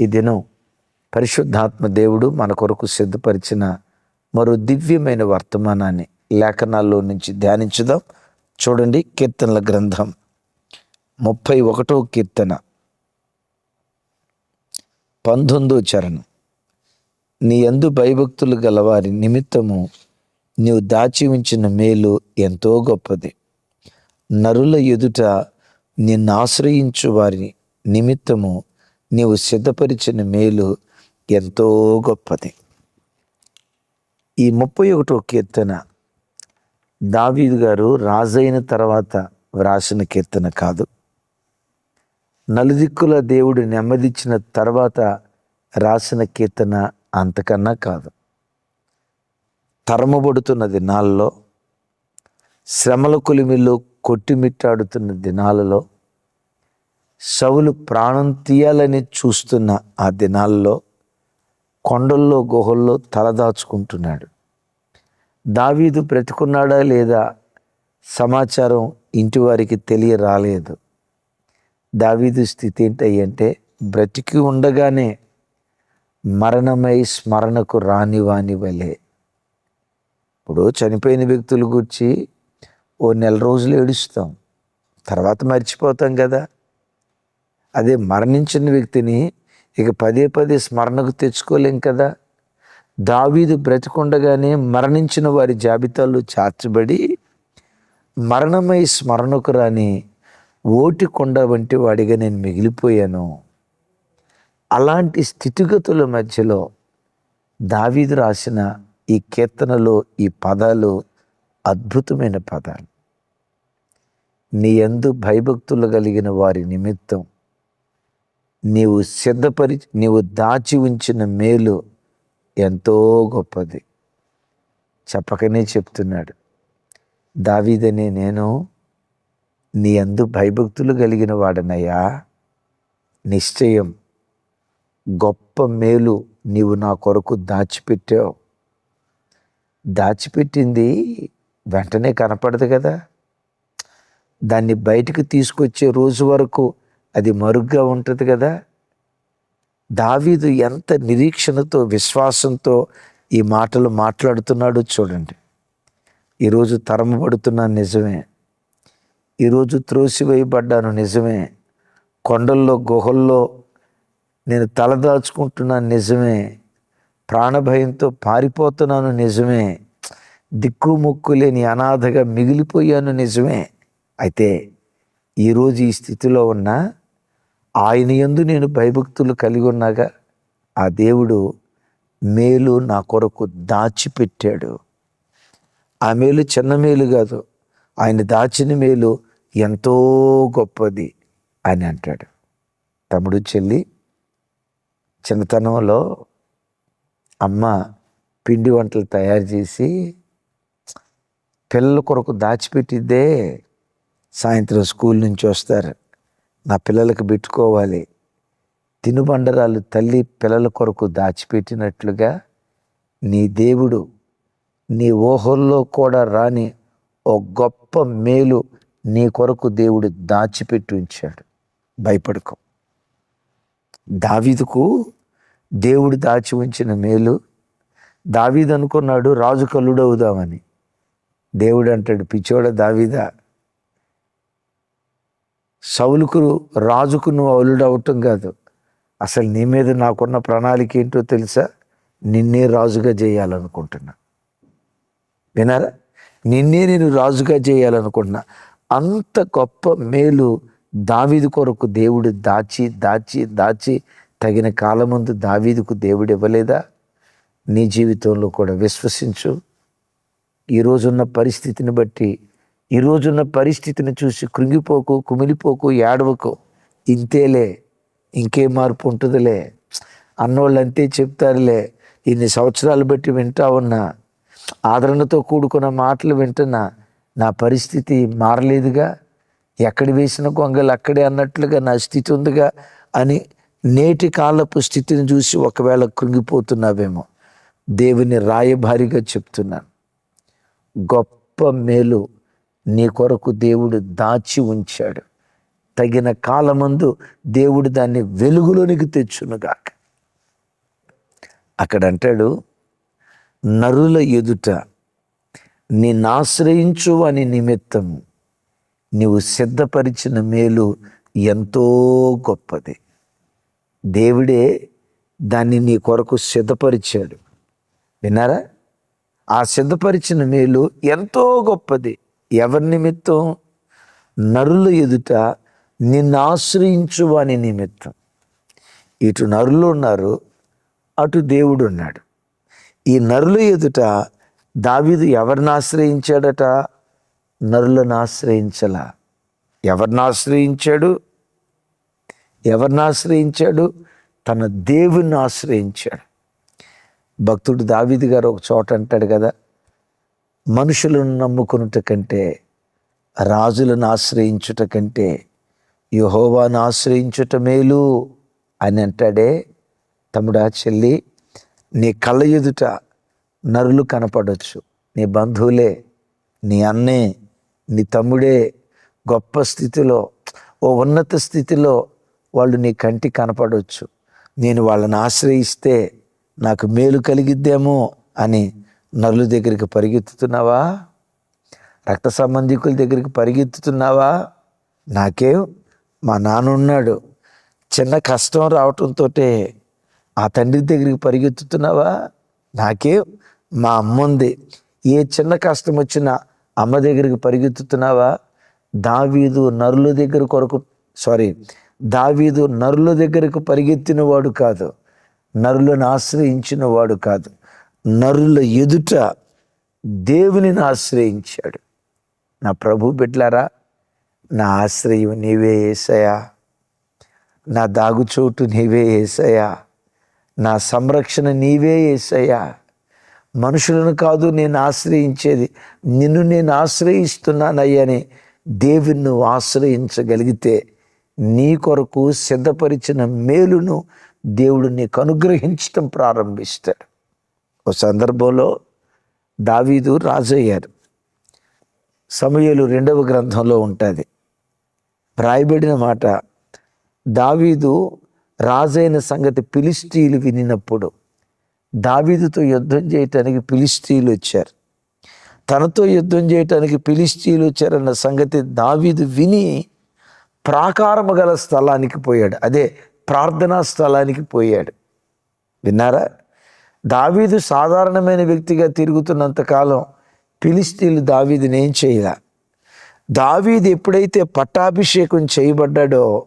ఈ దినం పరిశుద్ధాత్మ దేవుడు మన కొరకు సిద్ధపరిచిన మరో దివ్యమైన వర్తమానాన్ని లేఖనాల్లో నుంచి ధ్యానించుదాం. చూడండి కీర్తనల గ్రంథం ముప్పై ఒకటో కీర్తన పంతొమ్మిదో చరణం. నీ ఎందు భయభక్తులు గలవారి నిమిత్తము నీవు దాచి ఉంచిన మేలు ఎంతో గొప్పది. నరుల ఎదుట నిన్ను ఆశ్రయించు వారి నిమిత్తము నీవు సిద్ధపరిచిన మేలు ఎంతో గొప్పది. ఈ ముప్పై ఒకటో కీర్తన దావీదు గారు రాజైన తర్వాత వ్రాసిన కీర్తన కాదు. నలుదిక్కుల దేవుడు నెమ్మదిచ్చిన తర్వాత రాసిన కీర్తన అంతకన్నా కాదు. తరమబడుతున్న దినాల్లో శ్రమల కొలిమిలో కొట్టిమిట్టాడుతున్న దినాలలో సవులు ప్రాణం తీయాలని చూస్తున్న ఆ దినాల్లో కొండల్లో గుహల్లో తలదాచుకుంటున్నాడు దావీదు బ్రతికున్నాడా లేదా సమాచారం ఇంటి వారికి తెలియ రాలేదు దావీదు స్థితి ఏంటంటే బ్రతికి ఉండగానే మరణమై స్మరణకు రానివాని వలె. ఇప్పుడు చనిపోయిన వ్యక్తుల గురించి ఓ నెల రోజులు ఏడుస్తాం. తర్వాత మర్చిపోతాం కదా. అదే మరణించిన వ్యక్తిని ఇక పదే పదే స్మరణకు తెచ్చుకోలేం కదా. దావీదు బ్రతికుండగానే మరణించిన వారి జాబితాలో చేర్చబడి మరణమై స్మరణకు రాని ఓటి కొండ వంటి వాడిగా నేను మిగిలిపోయాను. అలాంటి స్థితిగతుల మధ్యలో దావీదు రాసిన ఈ కీర్తనలో ఈ పదాలు అద్భుతమైన పదాలు. నీ ఎందు భయభక్తులు కలిగిన వారి నిమిత్తం నీవు సిద్ధపరి నీవు దాచి ఉంచిన మేలు ఎంతో గొప్పది. చెప్పకనే చెప్తున్నాడు. దావీదనే నేను నీ అందు భయభక్తులు కలిగిన వాడనయ్యా. నిశ్చయం గొప్ప మేలు నీవు నా కొరకు దాచిపెట్టావు. దాచిపెట్టింది వెంటనే కనపడదు కదా. దాన్ని బయటకు తీసుకొచ్చే రోజు వరకు అది మరుగ్గా ఉంటుంది కదా. దావీదు ఎంత నిరీక్షణతో విశ్వాసంతో ఈ మాటలు మాట్లాడుతున్నాడో చూడండి. ఈరోజు తరమబడుతున్నాను నిజమే. ఈరోజు త్రోసివేయబడ్డాను నిజమే. కొండల్లో గుహల్లో నేను తలదాచుకుంటున్నాను నిజమే. ప్రాణభయంతో పారిపోతున్నాను నిజమే. దిక్కుముక్కు లేని అనాథగా మిగిలిపోయాను నిజమే. అయితే ఈరోజు ఈ స్థితిలో ఉన్న ఆయన యందు నేను భయభక్తులు కలిగి ఉన్నాగా ఆ దేవుడు మేలు నా కొరకు దాచిపెట్టాడు. ఆ మేలు చిన్న మేలు కాదు ఆయన దాచిన మేలు ఎంతో గొప్పది అని అంటాడు. తమ్ముడు చెల్లి చిన్నతనంలో అమ్మ పిండి వంటలు తయారు చేసి పిల్లల కొరకు దాచిపెట్టిద్దే సాయంత్రం స్కూల్ నుంచి వస్తారు. నా పిల్లలకు పెట్టుకోవాలి. తినుబండరాలు తల్లి పిల్లల కొరకు దాచిపెట్టినట్లుగా నీ దేవుడు నీ ఊహల్లో కూడా రాని ఓ గొప్ప మేలు నీ కొరకు దేవుడు దాచిపెట్టి ఉంచాడు. భయపడుకో. దావీదుకు దేవుడు దాచి ఉంచిన మేలు దావీదు అనుకున్నాడు రాజు కల్లుడవుదామని. దేవుడు అంటాడు పిచ్చోడ దావీదా సౌలుకు రాజుకు నువ్వు అల్లుడు అవటం కాదు. అసలు నీ మీద నాకున్న ప్రణాళిక ఏంటో తెలుసా? నిన్నే రాజుగా చేయాలనుకుంటున్నా. వినారా నిన్నే నేను రాజుగా చేయాలనుకుంటున్నా. అంత గొప్ప మేలు దావీదు కొరకు దేవుడు దాచి దాచి దాచి తగిన కాలమందు దావీదుకు దేవుడు ఇవ్వలేదా? నీ జీవితంలో కూడా విశ్వసించు. ఈరోజున్న పరిస్థితిని బట్టి ఈరోజున్న పరిస్థితిని చూసి కృంగిపోకు కుమిలిపోకు ఏడవకు. ఇంతేలే ఇంకే మార్పు ఉంటుందిలే. అన్నోళ్ళు అంతే చెప్తారులే ఇన్ని సంవత్సరాలు బట్టి వింటా ఉన్నా. ఆదరణతో కూడుకున్న మాటలు వింటున్నా నా పరిస్థితి మారలేదుగా. ఎక్కడ వేసిన గొంగలు అక్కడే అన్నట్లుగా నా స్థితి ఉందిగా అని నేటి కాలపు స్థితిని చూసి ఒకవేళ కృంగిపోతున్నావేమో. దేవుని రాయభారిగా చెప్తున్నాను. గొప్ప మేలు నీ కొరకు దేవుడు దాచి ఉంచాడు. తగిన కాలమందు దేవుడు దాన్ని వెలుగులోనికి తెచ్చునుగాక. అక్కడ అంటాడు నరుల ఎదుట నిన్నాశ్రయించు అని నిమిత్తం నీవు సిద్ధపరిచిన మేలు ఎంతో గొప్పది. దేవుడే దాన్ని నీ కొరకు సిద్ధపరిచాడు. విన్నారా? ఆ సిద్ధపరిచిన మేలు ఎంతో గొప్పది. ఎవరి నిమిత్తం? నరుల ఎదుట నిన్ను ఆశ్రయించు వాని నిమిత్తం. ఇటు నరులు ఉన్నారు అటు దేవుడు ఉన్నాడు. ఈ నరుల ఎదుట దావీదు ఎవరిని ఆశ్రయించాడట? నరులను ఆశ్రయించలా. ఎవరిని ఆశ్రయించాడు? ఎవరిని ఆశ్రయించాడు? తన దేవుణ్ణి ఆశ్రయించాడు. భక్తుడు దావీదు గారు ఒక చోట అంటాడు కదా మనుషులను నమ్ముకునుట కంటే రాజులను ఆశ్రయించుట కంటే యహోవాను ఆశ్రయించుట మేలు అని అంటాడే తమ్ముడా చెల్లి నీ కళ్ళ ఎదుట నరులు కనపడవచ్చు నీ బంధువులే నీ అన్నే నీ తమ్ముడే గొప్ప స్థితిలో ఓ ఉన్నత స్థితిలో వాళ్ళు నీ కంటి కనపడవచ్చు నేను వాళ్ళని ఆశ్రయిస్తే నాకు మేలు కలిగిద్దేమో అని నరుల దగ్గరికి పరిగెత్తుతున్నావా? రక్త సంబంధికుల దగ్గరికి పరిగెత్తుతున్నావా? నాకేం మా నాన్న ఉన్నాడు. చిన్న కష్టం రావటంతో ఆ తండ్రి దగ్గరికి పరిగెత్తుతున్నావా? నాకేం మా అమ్మ ఉంది. ఏ చిన్న కష్టం వచ్చినా అమ్మ దగ్గరికి పరిగెత్తుతున్నావా? దావీదు నరుల దగ్గర కొరకు సారీ దావీదు నరుల దగ్గరకు పరిగెత్తిన వాడు కాదు. నరులను ఆశ్రయించిన వాడు కాదు. నరుల ఎదుట దేవునిని ఆశ్రయించాడు. నా ప్రభు బిడ్లారా నా ఆశ్రయం నీవే ఏసయా నా దాగుచోటు నీవే ఏసయా నా సంరక్షణ నీవే ఏసయ్యా. మనుషులను కాదు నేను ఆశ్రయించేది నిన్ను నేను ఆశ్రయిస్తున్నానయ్యని దేవుని నువ్వు ఆశ్రయించగలిగితే నీ కొరకు సిద్ధపరిచిన మేలును దేవుడు నీకు అనుగ్రహించటం ప్రారంభిస్తాడు. ఒక సందర్భంలో దావీదు రాజయ్యారు. సమయలు రెండవ గ్రంథంలో ఉంటుంది. రాయబడిన మాట దావీదు రాజైన సంగతి పిలిస్టీలు వినినప్పుడు దావీదుతో యుద్ధం చేయటానికి పిలిస్టీలు వచ్చారు. తనతో యుద్ధం చేయటానికి పిలిస్టీలు వచ్చారన్న సంగతి దావీదు విని ప్రాకారము గల స్థలానికి పోయాడు. అదే ప్రార్థనా స్థలానికి పోయాడు. విన్నారా? దావీదు సాధారణమైన వ్యక్తిగా తిరుగుతున్నంత కాలం ఫిలిస్తీన్లు దావీదుని ఏం చేయలే. దావీదు ఎప్పుడైతే పట్టాభిషేకం చేయబడ్డాడో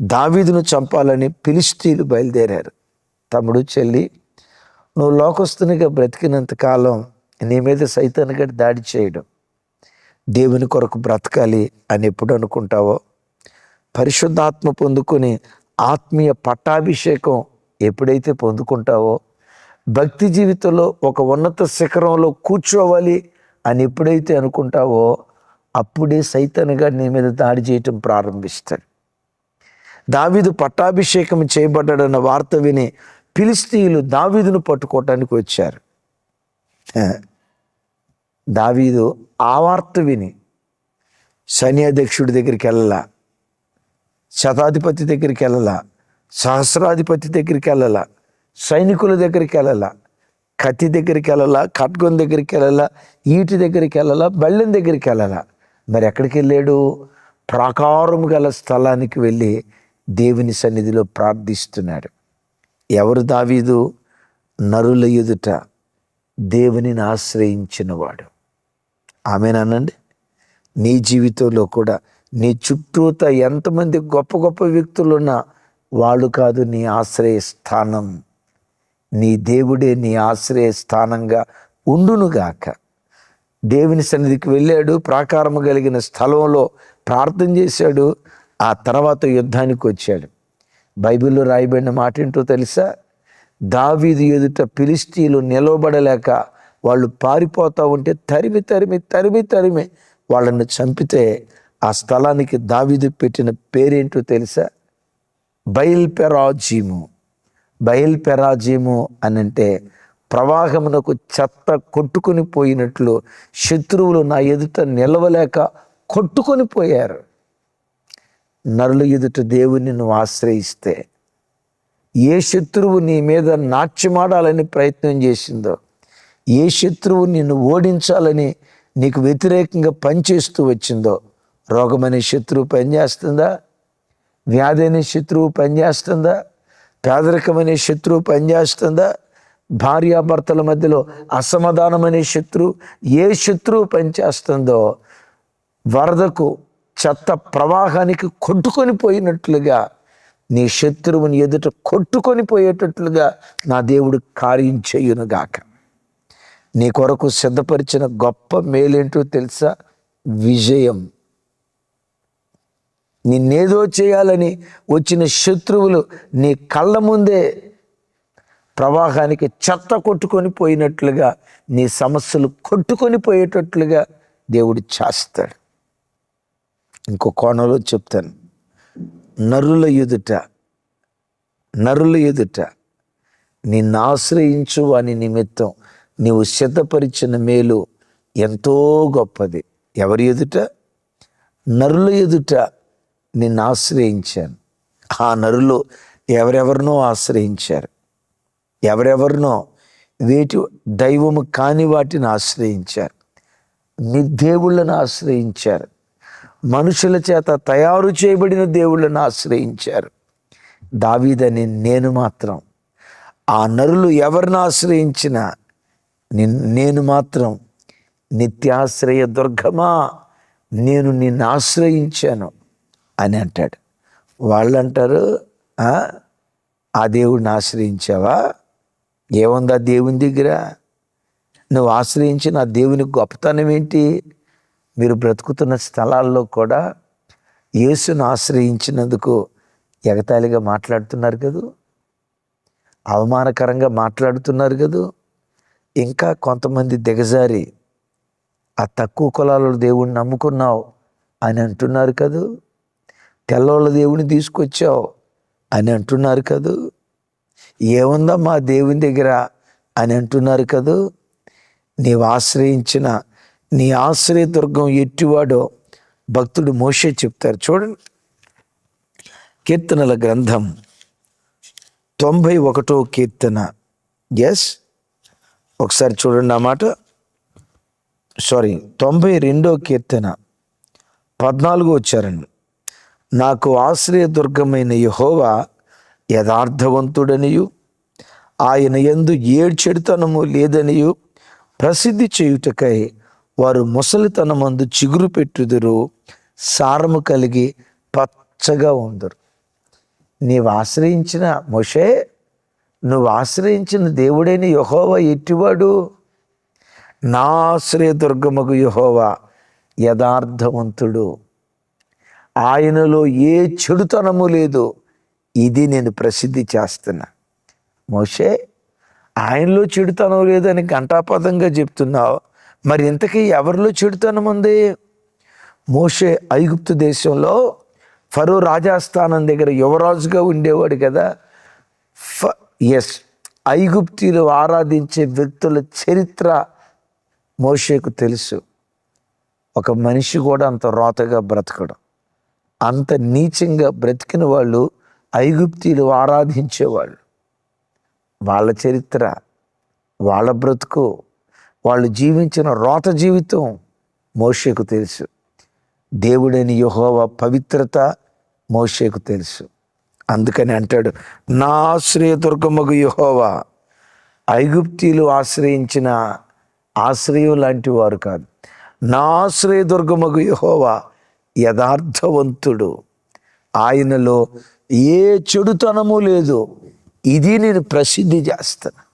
దావీదును చంపాలని ఫిలిస్తీన్లు బయలుదేరారు. తమ్ముడు చెల్లి నువ్వు లోకస్తునిగా బ్రతికినంత కాలం నీ మీద సైతానిగడి దాడి చేయడం. దేవుని కొరకు బ్రతకాలి అని ఎప్పుడు అనుకుంటావో? పరిశుద్ధాత్మ పొందుకొని ఆత్మీయ పట్టాభిషేకం ఎప్పుడైతే పొందుకుంటావో భక్తి జీవితంలో ఒక ఉన్నత శిఖరంలో కూర్చోవాలి అని ఎప్పుడైతే అనుకుంటావో అప్పుడే సైతన్గా నీ మీద దాడి చేయటం ప్రారంభిస్తాడు దావీదు పట్టాభిషేకం చేయబడ్డాడన్న వార్త విని ఫిలిస్తీయులు దావీదును పట్టుకోవటానికి వచ్చారు. దావీదు ఆ వార్త విని సైన్యాధ్యక్షుడి దగ్గరికి వెళ్ళలా శతాధిపతి దగ్గరికి వెళ్ళలా సహస్రాధిపతి దగ్గరికి వెళ్ళలా సైనికుల దగ్గరికి వెళ్ళాలా? కత్తి దగ్గరికి వెళ్ళాలా? ఖడ్గం దగ్గరికి వెళ్ళాలా? ఈటి దగ్గరికి వెళ్ళాలా? బళ్ళెం దగ్గరికి వెళ్ళాలా? మరి ఎక్కడికి వెళ్ళాడు? ప్రాకారం గల స్థలానికి వెళ్ళి దేవుని సన్నిధిలో ప్రార్థిస్తున్నాడు. ఎవరు దావీదు? నరుల ఎదుట దేవునిని ఆశ్రయించినవాడు. ఆమెనానండి నీ జీవితంలో కూడా నీ చుట్టూత ఎంతమంది గొప్ప గొప్ప వ్యక్తులున్నా వాళ్ళు కాదు నీ ఆశ్రయ స్థానం నీ దేవుడే నీ ఆశ్రయ స్థానంగా ఉండునుగాక. దేవుని సన్నిధికి వెళ్ళాడు ప్రాకారము కలిగిన స్థలంలో ప్రార్థన చేశాడు ఆ తర్వాత యుద్ధానికి వచ్చాడు. బైబిల్లో రాయబడిన మాట ఏంటో తెలుసా? దావీదు ఎదుట పిలిస్తీలు నిలవబడలేక వాళ్ళు పారిపోతూ ఉంటే తరిమి తరిమి తరిమి తరిమి వాళ్ళని చంపితే ఆ స్థలానికి దావీదు పెట్టిన పేరేంటో తెలుసా? బయల్పెరాజీము. బయల్పెరాజీము అని అంటే ప్రవాహమునకు చెత్త కొట్టుకుని పోయినట్లు శత్రువులు నా ఎదుట నిలవలేక కొట్టుకొని పోయారు. నరుల ఎదుట దేవుని నువ్వు ఆశ్రయిస్తే ఏ శత్రువు నీ మీద నాట్యమాడాలని ప్రయత్నం చేసిందో ఏ శత్రువు నిన్ను ఓడించాలని నీకు వ్యతిరేకంగా పనిచేస్తూ వచ్చిందో రోగమనే శత్రువు పనిచేస్తుందా? వ్యాధి అనే శత్రువు పనిచేస్తుందా? పేదరికం అనే శత్రువు పనిచేస్తుందా? భార్యాభర్తల మధ్యలో అసమాధానం అనే శత్రువు ఏ శత్రువు పనిచేస్తుందో వరదకు చెత్త ప్రవాహానికి కొట్టుకొని పోయినట్లుగా నీ శత్రువుని ఎదుట కొట్టుకొని పోయేటట్లుగా నా దేవుడు కార్యం చేయునుగాక. నీ కొరకు సిద్ధపరిచిన గొప్ప మేలేంటో తెలుసా? విజయం. నిన్నేదో చేయాలని వచ్చిన శత్రువులు నీ కళ్ళ ముందే ప్రవాహానికి చెత్త కొట్టుకొని పోయినట్లుగా నీ సమస్యలు కొట్టుకొని పోయేటట్లుగా దేవుడు చేస్తాడు. ఇంకో కోణంలో చెప్తాను. నరుల ఎదుట నరుల ఎదుట నిన్ను ఆశ్రయించు అని నిమిత్తం నీవు సిద్ధపరిచిన మేలు ఎంతో గొప్పది. ఎవరి ఎదుట? నరుల ఎదుట నిన్ను ఆశ్రయించాను. ఆ నరులు ఎవరెవరినో ఆశ్రయించారు. ఎవరెవరినో వేటి దైవము కాని వాటిని ఆశ్రయించారు. నిర్దేవుళ్ళను ఆశ్రయించారు. మనుషుల చేత తయారు చేయబడిన దేవుళ్ళను ఆశ్రయించారు. దావీదని నేను మాత్రం. ఆ నరులు ఎవరిని ఆశ్రయించినా నిన్- నేను మాత్రం నిత్యాశ్రయ దుర్గమా? నేను నిన్ను ఆశ్రయించాను. అని అంటాడు. వాళ్ళు అంటారు "ఆ, దేవుడిని ఆశ్రయించావా? ఏముందా దేవుని దగ్గర? నువ్వు ఆశ్రయించిన ఆ దేవుని గొప్పతనం ఏంటి? మీరు బ్రతుకుతున్న స్థలాల్లో కూడా యేసును ఆశ్రయించినందుకు ఎగతాళిగా మాట్లాడుతున్నారు కదూ? అవమానకరంగా మాట్లాడుతున్నారు కదూ? ఇంకా కొంతమంది దిగజారి ఆ తక్కువ కులాలలో దేవుణ్ణి నమ్ముకున్నావు అని అంటున్నారు కదూ? తెల్లోళ్ళ దేవుని తీసుకొచ్చావు అని అంటున్నారు కదూ? ఏముందా మా దేవుని దగ్గర అని అంటున్నారు కదూ? నీవు ఆశ్రయించిన నీ ఆశ్రయ దుర్గం ఎట్టివాడో భక్తుడు మోషే చెప్తారు. చూడండి. కీర్తనల గ్రంథం తొంభై ఒకటో కీర్తన. ఎస్ ఒకసారి చూడండి ఆ మాట. సారీ తొంభై రెండో కీర్తన. పద్నాలుగో వచ్చారండి. నాకు ఆశ్రయదుర్గమైన యహోవా యథార్థవంతుడనియు. ఆయన ఎందు ఏడ్చెడుతనము లేదనియు. ప్రసిద్ధి చేయుటకై వారు ముసలితనమందు చిగురు పెట్టుదురు. సారము కలిగి పచ్చగా ఉందరు. నీవు ఆశ్రయించిన మొషే నువ్వు ఆశ్రయించిన దేవుడైన యహోవా ఎట్టివాడు? నా ఆశ్రయ దుర్గమగు యహోవా యథార్థవంతుడు. ఆయనలో ఏ చెడుతనము లేదు. ఇది నేను ప్రసిద్ధి చేస్తున్నా. మోషే ఆయనలో చెడుతనం లేదని ఘంటాపదంగా చెప్తున్నావు. మరి ఇంతకీ ఎవరిలో చెడుతనం ఉంది? మోషే ఐగుప్తు దేశంలో ఫరో రాజాస్థానం దగ్గర యువరాజుగా ఉండేవాడు కదా. ఫ ఎస్ ఐగుప్తీలు ఆరాధించే వ్యక్తుల చరిత్ర మోషేకు తెలుసు. ఒక మనిషి కూడా అంత రోతగా బ్రతకడం. అంత నీచంగా బ్రతికిన వాళ్ళు ఐగుప్తీలు ఆరాధించేవాళ్ళు. వాళ్ళ చరిత్ర వాళ్ళ బ్రతుకు వాళ్ళు జీవించిన రోత జీవితం మోషేకు తెలుసు. దేవుడని యహోవ పవిత్రత మోషేకు తెలుసు. అందుకని అంటాడు నా ఆశ్రయదుర్గమగు యెహోవా. ఐగుప్తీలు ఆశ్రయించిన ఆశ్రయం లాంటి వారు కాదు. నా ఆశ్రయదుర్గమగు యహోవా. యథార్థవంతుడు. ఆయనలో ఏ చెడుతనము లేదు. ఇది నేను ప్రసిద్ధి చేస్తాను.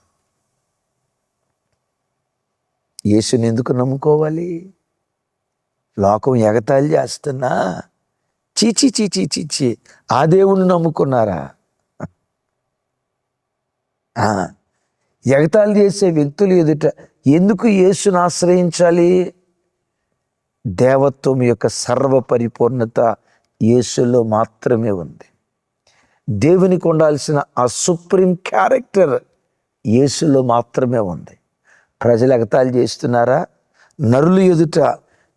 యేసుని ఎందుకు నమ్ముకోవాలి? లోకం ఎగతాళి చేస్తున్నా? చీచి చీచి చీచి ఆ దేవుణ్ణి నమ్ముకున్నారా? ఆ, ఎగతాళి చేసే వ్యక్తులు ఎదుట ఎందుకు యేసును ఆశ్రయించాలి? దేవత్వం యొక్క సర్వ పరిపూర్ణత యేసులో మాత్రమే ఉంది. దేవునికి ఉండాల్సిన ఆ సుప్రీం క్యారెక్టర్ యేసులో మాత్రమే ఉంది. ప్రజలు ఎగతాళి చేస్తున్నారా? నరులు ఎదుట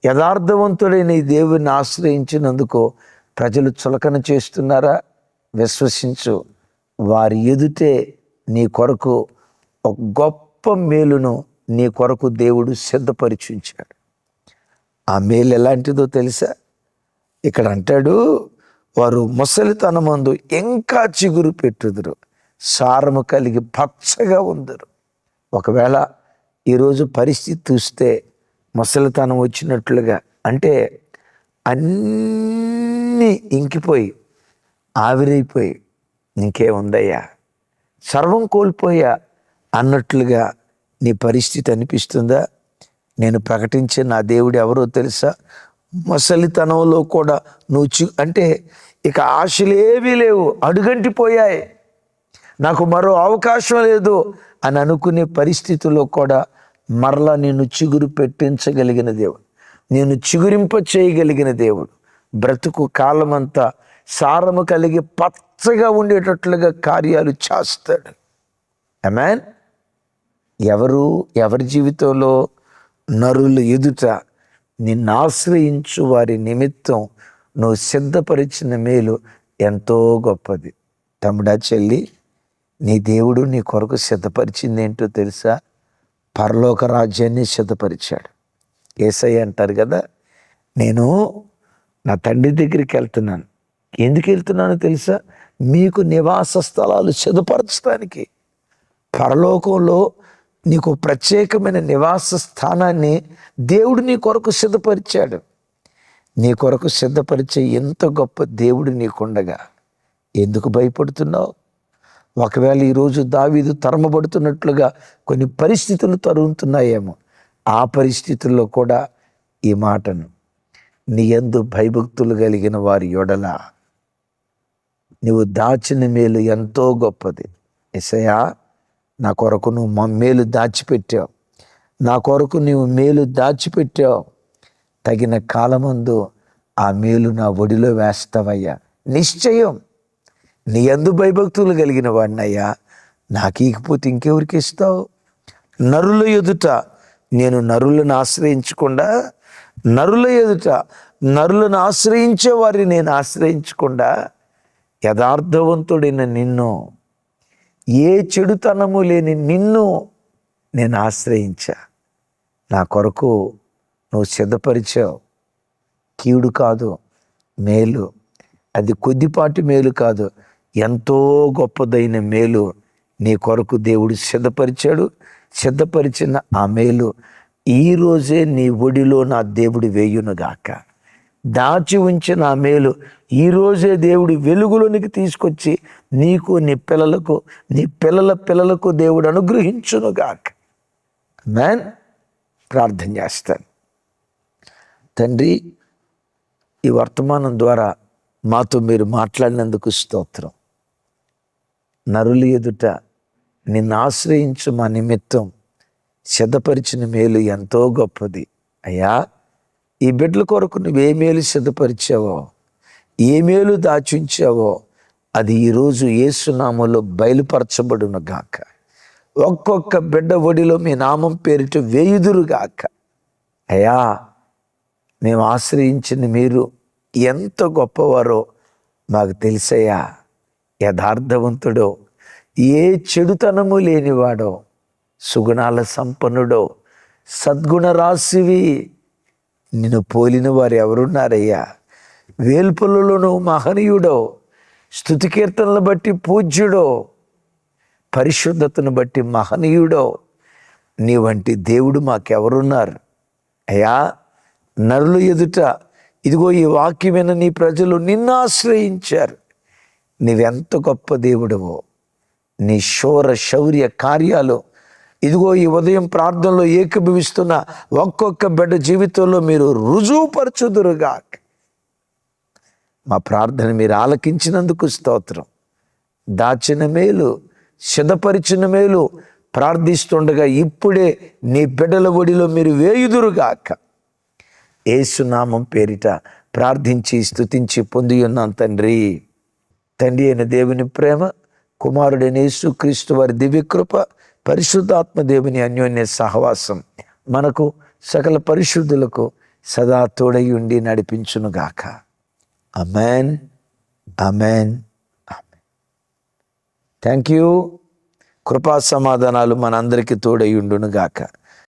యథార్థవంతుడైన ఈ దేవుని ఆశ్రయించినందుకు ప్రజలు చులకన చేస్తున్నారా? విశ్వసించు వారి ఎదుటే నీ కొరకు ఒక గొప్ప మేలును నీ కొరకు దేవుడు సిద్ధపరిచించాడు. ఆ మేలు ఎలాంటిదో తెలుసా? ఇక్కడ అంటాడు వారు ముసలితనమందు ఇంకా చిగురు పెట్టుదురు సారము కలిగి పచ్చగా ఉందరు. ఒకవేళ ఈరోజు పరిస్థితి చూస్తే ముసలితనం వచ్చినట్లుగా అంటే అన్నీ ఇంకిపోయి ఆవిరైపోయి ఇంకేముందయ్యా? సర్వం కోల్పోయా అన్నట్లుగా నీ పరిస్థితి అనిపిస్తుందా? నేను ప్రకటించే నా దేవుడు ఎవరో తెలుసా? ముసలితనంలో కూడా నువ్వు చి అంటే ఇక ఆశలేవీ లేవు అడుగంటిపోయాయి. నాకు మరో అవకాశం లేదు అని అనుకునే పరిస్థితుల్లో కూడా మరలా నేను చిగురు పెట్టించగలిగిన దేవుడు నేను చిగురింప చేయగలిగిన దేవుడు. బ్రతుకు కాలమంతా సారము కలిగి పచ్చగా ఉండేటట్లుగా కార్యాలు చేస్తాడు. అమెన్ ఎవరు ఎవరి జీవితంలో నరులు ఎదుట నిన్ను ఆశ్రయించు వారి నిమిత్తం నువ్వు సిద్ధపరిచిన మేలు ఎంతో గొప్పది. తమ్ముడా చెల్లి నీ దేవుడు నీ కొరకు సిద్ధపరిచింది ఏంటో తెలుసా? పరలోక రాజ్యాన్ని సిద్ధపరిచాడు. ఏసై అంటారు కదా నేను నా తండ్రి దగ్గరికి వెళ్తున్నాను. ఎందుకు వెళ్తున్నానో తెలుసా? మీకు నివాస స్థలాలు సిద్ధపరచడానికి. పరలోకంలో నీకు ప్రత్యేకమైన నివాస స్థానాన్ని దేవుడు నీ కొరకు సిద్ధపరిచాడు. నీ కొరకు సిద్ధపరిచే ఎంత గొప్ప దేవుడు నీకుండగా ఎందుకు భయపడుతున్నావు? ఒకవేళ ఈరోజు దావీదు తరమబడుతున్నట్లుగా కొన్ని పరిస్థితులు తరుగుతున్నాయేమో ఆ పరిస్థితుల్లో కూడా ఈ మాటను నీ ఎందు భయభక్తులు కలిగిన వారి యొడల నువ్వు దాచిన మేలు ఎంతో గొప్పది. ఎసయా నా కొరకు నువ్వు మా మేలు దాచిపెట్టావు. నా కొరకు నువ్వు మేలు దాచిపెట్టావు. తగిన కాలమందు ఆ మేలు నా ఒడిలో వేస్తావయ్యా. నిశ్చయం. నీ అందు భయభక్తులు కలిగిన వాడినయ్యా. నాకు ఇకపోతే ఇంకెవరికి ఇస్తావు? నరుల ఎదుట నేను నరులను ఆశ్రయించకుండా నరుల ఎదుట నరులను ఆశ్రయించే వారిని నేను ఆశ్రయించకుండా యథార్థవంతుడైన నిన్ను ఏ చెడుతనము లేని నిన్ను నేను ఆశ్రయించా. నా కొరకు నువ్వు సిద్ధపరిచావు. కీడు కాదు మేలు. అది కొద్దిపాటి మేలు కాదు ఎంతో గొప్పదైన మేలు. నీ కొరకు దేవుడు సిద్ధపరిచాడు. సిద్ధపరిచిన ఆ మేలు ఈరోజే నీ ఒడిలో నా దేవుడు వేయునుగాక. దాచి ఉంచిన ఆ మేలు ఈరోజే దేవుడు వెలుగులోనికి తీసుకొచ్చి నీకు నీ పిల్లలకు నీ పిల్లల పిల్లలకు దేవుడు అనుగ్రహించునుగాక మ్యాన్ ప్రార్థన చేస్తాను. తండ్రి ఈ వర్తమానం ద్వారా మాతో మీరు మాట్లాడినందుకు స్తోత్రం. నరులు ఎదుట నిన్ను ఆశ్రయించు మా నిమిత్తం సిద్ధపరిచిన మేలు ఎంతో గొప్పది. అయ్యా ఈ బిడ్డల కొరకు నువ్వే మేలు సిద్ధపరిచావో ఏ మేలు దాచుంచావో అది ఈరోజు ఏసునామంలో బయలుపరచబడును గాక. ఒక్కొక్క బిడ్డ ఒడిలో మీ నామం పేరిట వేయుదురుగాక అయ్యా మేము ఆశ్రయించిన మీరు ఎంత గొప్పవారో మాకు తెలిసయ్యా. యథార్థవంతుడో ఏ చెడుతనము లేనివాడో సుగుణాల సంపన్నుడో సద్గుణ రాశివి నిన్ను పోలిన వారు ఎవరున్నారయ్యా? వేల్పులలోనూ మహనీయుడో స్థుతి కీర్తనలు బట్టి పూజ్యుడో పరిశుద్ధతను బట్టి మహనీయుడో. నీ వంటి దేవుడు మాకెవరున్నారు? అయ్యా నరులు ఎదుట ఇదిగో ఈ వాక్యమైన నీ ప్రజలు నిన్ను ఆశ్రయించారు. నీవెంత గొప్ప దేవుడవో. నీ శౌర శౌర్య కార్యాలు. ఇదిగో ఈ ఉదయం ప్రార్థనలో ఏకీభవిస్తున్న ఒక్కొక్క బిడ్డ జీవితంలో మీరు రుజువుపరచుదురుగా మా ప్రార్థన మీరు ఆలకించినందుకు స్తోత్రం. దాచిన మేలు సిద్ధపరిచిన మేలు ప్రార్థిస్తుండగా ఇప్పుడే నీ బిడ్డల ఒడిలో మీరు వేయుదురుగాక. ఏసునామం పేరిట ప్రార్థించి స్తుతించి పొంది ఉన్నాం తండ్రి. తండ్రి అయిన దేవుని ప్రేమ కుమారుడైన యేసుక్రీస్తు వారి దివ్యకృప పరిశుద్ధాత్మ దేవుని అన్యోన్య సహవాసం మనకు సకల పరిశుద్ధులకు సదా తోడై ఉండి నడిపించునుగాక. అమెన్ అమెన్ థ్యాంక్ యూ కృపా సమాధానాలు మనందరికీ తోడై ఉండును గాక